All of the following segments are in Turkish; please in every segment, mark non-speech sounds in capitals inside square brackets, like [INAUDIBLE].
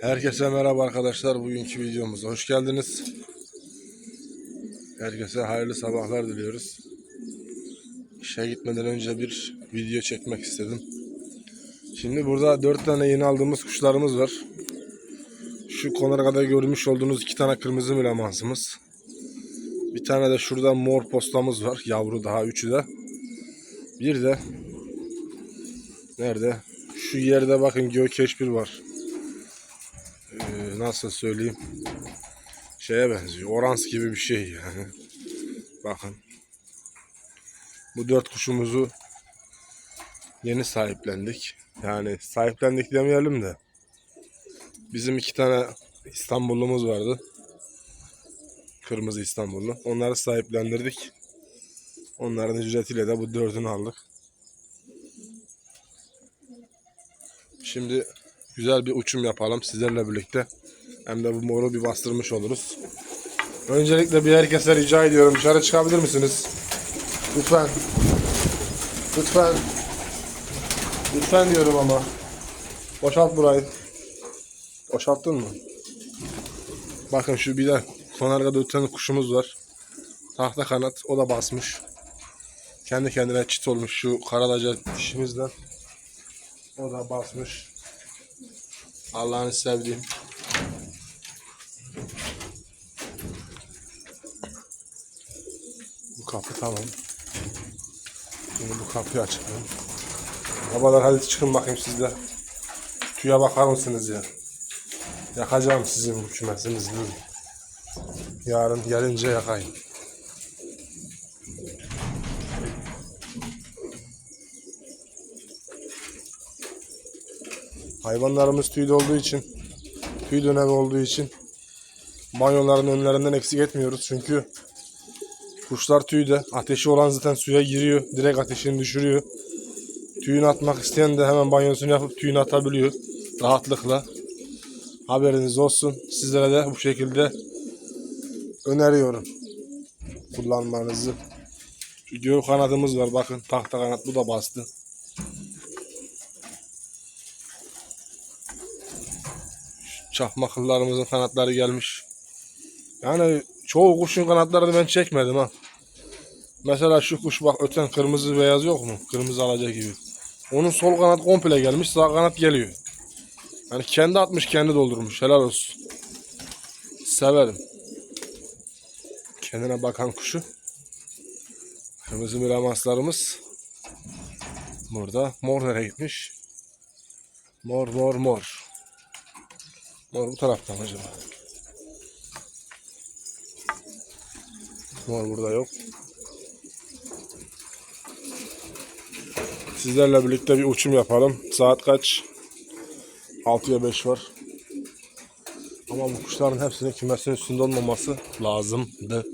Herkese merhaba arkadaşlar. Bugünkü videomuza hoş geldiniz. Herkese hayırlı sabahlar diliyoruz. İşe gitmeden önce bir video çekmek istedim. Şimdi burada dört tane yeni aldığımız kuşlarımız var. Şu konargada görmüş olduğunuz iki tane kırmızı mülemansımız. Bir tane de şurada mor postamız var. Yavru daha üçü de. Bir de nerede? Şu yerde bakın gökeşpir var. Nasıl söyleyeyim? Şeye benziyor. Orans gibi bir şey yani. [LAUGHS] Bakın. Bu dört kuşumuzu yeni sahiplendik. Yani sahiplendik demeyelim de. Bizim iki tane İstanbullumuz vardı. Kırmızı İstanbullu. Onları sahiplendirdik. Onların ücretiyle de bu dördünü aldık. Şimdi güzel bir uçum yapalım sizlerle birlikte. Hem de bu moru bir bastırmış oluruz. Öncelikle bir herkese rica ediyorum. Dışarı çıkabilir misiniz? Lütfen. Lütfen. Lütfen diyorum ama. Boşalt burayı. Boşalttın mı? Bakın şu bir de sonargada öten kuşumuz var. Tahta kanat. O da basmış. Kendi kendine çit olmuş şu karalaca dişimizden. O da basmış. Allah'ını sevdiğim. Kapı tamam. Şimdi bu kapıyı açalım. Babalar hadi çıkın bakayım siz de. Tüye bakar mısınız ya? Yakacağım sizin bu kümesinizi. Yarın gelince yakayım. Hayvanlarımız tüylü olduğu için, tüy dönemi olduğu için banyoların önlerinden eksik etmiyoruz. Çünkü kuşlar tüyde. Ateşi olan zaten suya giriyor. Direkt ateşini düşürüyor. Tüyünü atmak isteyen de hemen banyosunu yapıp tüyünü atabiliyor. Rahatlıkla. Haberiniz olsun. Sizlere de bu şekilde öneriyorum. Kullanmanızı. Şu göğü kanadımız var. Bakın tahta kanat bu da bastı. Çakma kıllarımızın kanatları gelmiş. Yani çoğu kuşun kanatlarını ben çekmedim ha. Mesela şu kuş bak öten kırmızı beyaz yok mu? Kırmızı alaca gibi. Onun sol kanat komple gelmiş, sağ kanat geliyor. Yani kendi atmış, kendi doldurmuş. Helal olsun. Severim. Kendine bakan kuşu. Kırmızı miramaslarımız. Burada. Mor nereye gitmiş? Mor, mor, mor. Mor bu taraftan acaba? Mor burada yok. Sizlerle birlikte bir uçum yapalım. Saat kaç? 6'ya 5 var. Ama bu kuşların hepsinin kümesin üstünde olmaması lazımdı.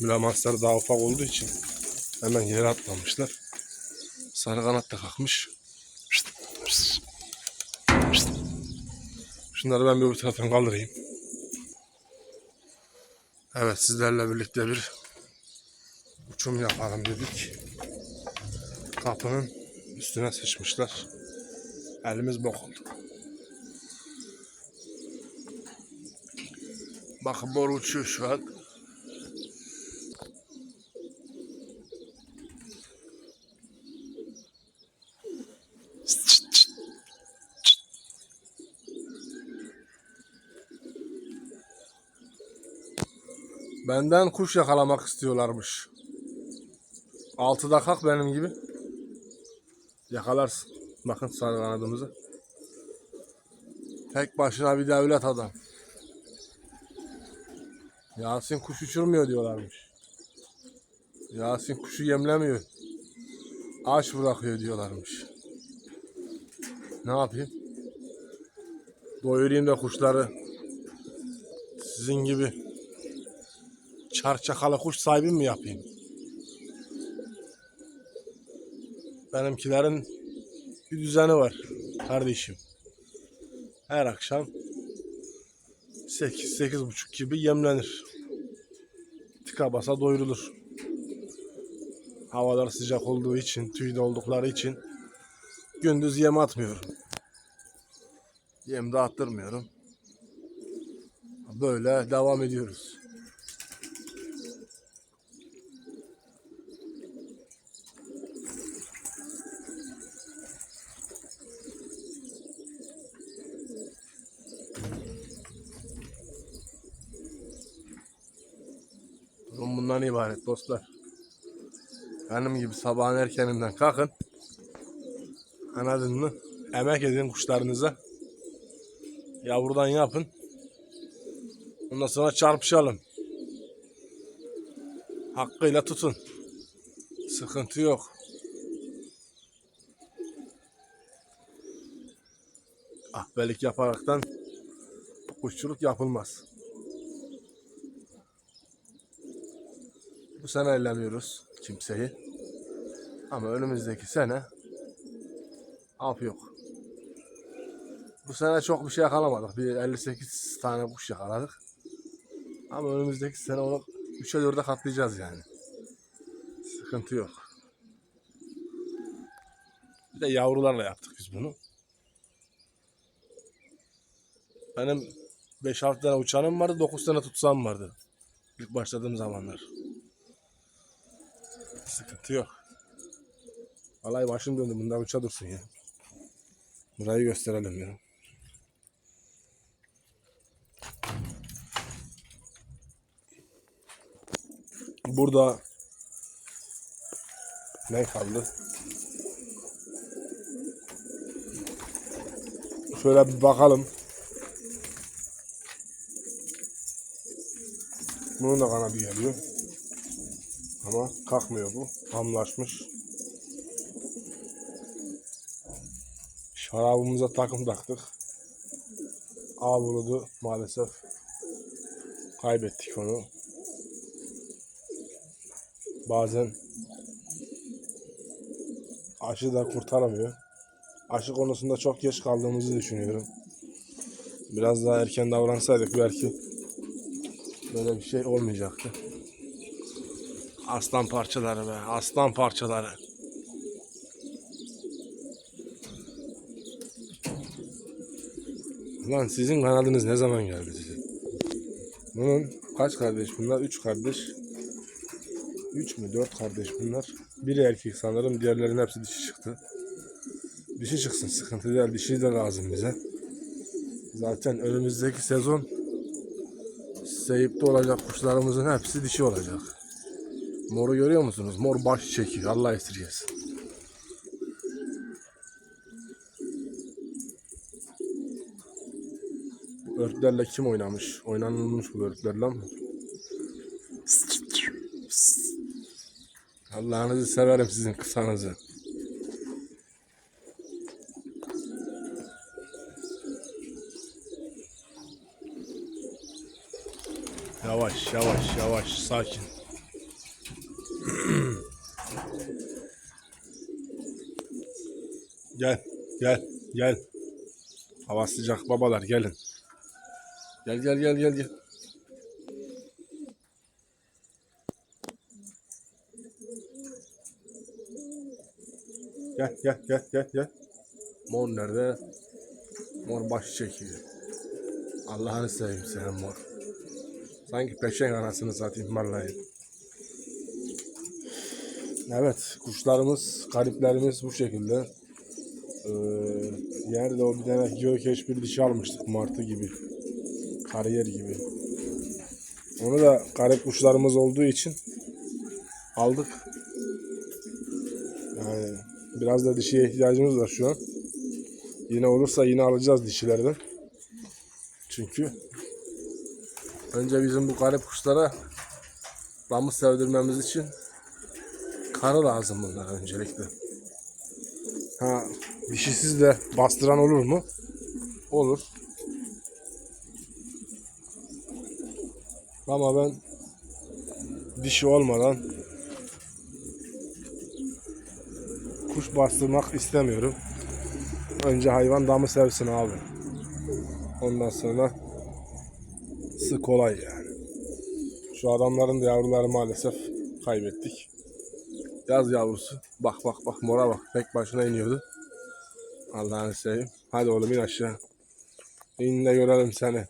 Mülamaslar daha ufak olduğu için hemen yere atlamışlar. Sarı kanat da kalkmış. Şunları ben bir bu taraftan kaldırayım. Evet sizlerle birlikte bir uçum yapalım dedik. Kapının üstüne sıçmışlar. Elimiz bok oldu. Bakın mor uçuyor şu an. Benden kuş yakalamak istiyorlarmış. Altıda kalk benim gibi. Yakalarsın. Bakın sarı kanadımızı. Tek başına bir devlet adam. Yasin kuş uçurmuyor diyorlarmış. Yasin kuşu yemlemiyor. Aç bırakıyor diyorlarmış. Ne yapayım? Doyurayım da kuşları. Sizin gibi çarçakalı kuş sahibi mi yapayım? Benimkilerin bir düzeni var kardeşim. Her akşam 8 8.30 gibi yemlenir. Tıka basa doyurulur. Havalar sıcak olduğu için, tüyde oldukları için gündüz yem atmıyorum. Yem de attırmıyorum. Böyle devam ediyoruz. Bundan ibaret dostlar. Benim gibi sabahın erkeninden kalkın. Anladın mı? Emek edin kuşlarınıza. Yavrudan yapın. Ondan sonra çarpışalım. Hakkıyla tutun. Sıkıntı yok. Ahbelik yaparaktan kuşçuluk yapılmaz. Bu sene ellemiyoruz kimseyi. Ama önümüzdeki sene af yok. Bu sene çok bir şey yakalamadık. Bir 58 tane kuş yakaladık. Ama önümüzdeki sene onu 3'e 4'e katlayacağız yani. Sıkıntı yok. Bir de yavrularla yaptık biz bunu. Benim 5-6 tane uçanım vardı, 9 tane tutsam vardı. İlk başladığım zamanlar. Sıkıntı yok. Vallahi başım döndü. Bundan uça dursun ya. Burayı gösterelim ya. Burada ne kaldı? Şöyle bir bakalım. Bunun da kanadı geliyor. Ama kalkmıyor bu. Hamlaşmış. Şarabımıza takım taktık. A buludu maalesef. Kaybettik onu. Bazen aşı da kurtaramıyor. Aşı konusunda çok geç kaldığımızı düşünüyorum. Biraz daha erken davransaydık belki böyle bir şey olmayacaktı. Aslan parçaları be, aslan parçaları. Lan sizin kanalınız ne zaman geldi size? Bunun kaç kardeş bunlar? Üç kardeş. Üç mü? Dört kardeş bunlar. Biri erkek sanırım. Diğerlerinin hepsi dişi çıktı. Dişi çıksın sıkıntı değil. Dişi de lazım bize. Zaten önümüzdeki sezon seyipte olacak kuşlarımızın hepsi dişi olacak. Moru görüyor musunuz? Mor baş çekiyor. Allah esirgesin. Bu örtlerle kim oynamış? Oynanılmış bu örtlerle mi? Allah'ınızı severim sizin kısanızı. Yavaş yavaş yavaş sakin. Gel, gel. Hava sıcak babalar gelin. Gel gel gel gel gel. Gel gel gel gel gel. Mor nerede? Mor başı çekiyor. Allah'ını seveyim senin mor. Sanki peşen anasını satayım vallahi. Evet, kuşlarımız, gariplerimiz bu şekilde. Ee, yerde o bir tane gökeş bir dişi almıştık martı gibi. Kariyer gibi. Onu da garip kuşlarımız olduğu için aldık. Yani biraz da dişiye ihtiyacımız var şu an. Yine olursa yine alacağız dişilerden. Çünkü önce bizim bu garip kuşlara damı sevdirmemiz için karı lazım bunlara öncelikle. Ha dişisiz de bastıran olur mu? Olur. Ama ben dişi olmadan kuş bastırmak istemiyorum. Önce hayvan damı sevsin abi. Ondan sonra sı kolay yani. Şu adamların da yavruları maalesef kaybettik. Yaz yavrusu. Bak bak bak mora bak. Tek başına iniyordu. Allah'ını seveyim. Hadi oğlum in aşağı. İn de görelim seni.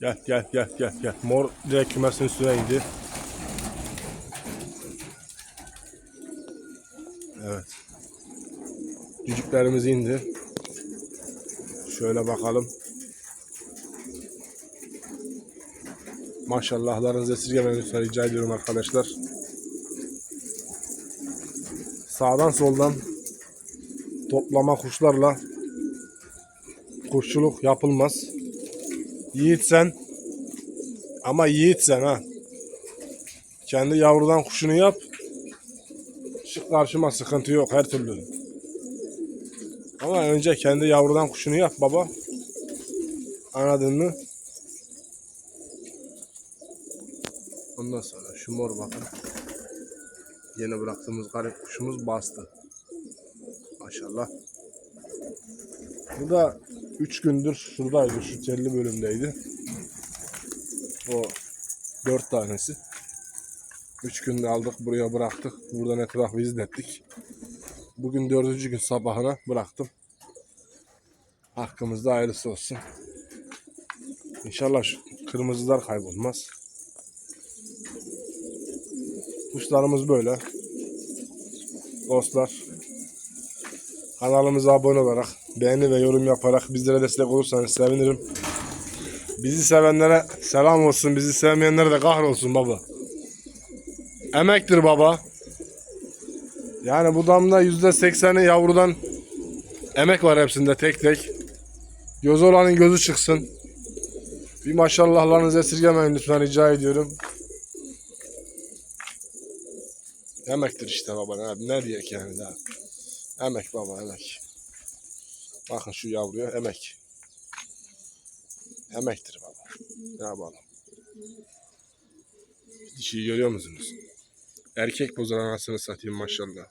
Gel gel gel gel gel. Mor direkt kümesin üstüne indi. Evet. Cücüklerimiz indi. Şöyle bakalım. Maşallahlarınızı esirgemeyin lütfen rica ediyorum arkadaşlar. Sağdan soldan toplama kuşlarla kuşçuluk yapılmaz. Yiğitsen ama yiğitsen ha. Kendi yavrudan kuşunu yap. Çık karşıma sıkıntı yok her türlü. Ama önce kendi yavrudan kuşunu yap baba. Anladın mı? Ondan sonra şu mor bakın. Yeni bıraktığımız garip kuşumuz bastı. Maşallah. Bu da 3 gündür şuradaydı. Şu telli bölümdeydi. O 4 tanesi. 3 günde aldık buraya bıraktık. Buradan etrafı izlettik. Bugün dördüncü gün sabahına bıraktım. Hakkımızda hayırlısı olsun. İnşallah şu kırmızılar kaybolmaz. Kuşlarımız böyle. Dostlar. Kanalımıza abone olarak, beğeni ve yorum yaparak bizlere destek olursanız sevinirim. Bizi sevenlere selam olsun, bizi sevmeyenlere de kahrolsun baba. Emektir baba. Yani bu damda yüzde sekseni yavrudan emek var hepsinde tek tek. Göz olanın gözü çıksın. Bir maşallahlarınızı esirgemeyin lütfen rica ediyorum. Emektir işte baba ne, ne diyek yani daha. Emek baba emek. Bakın şu yavruya emek. Emektir baba. Ne yapalım. Dişiyi görüyor musunuz? Erkek bozan anasını satayım maşallah.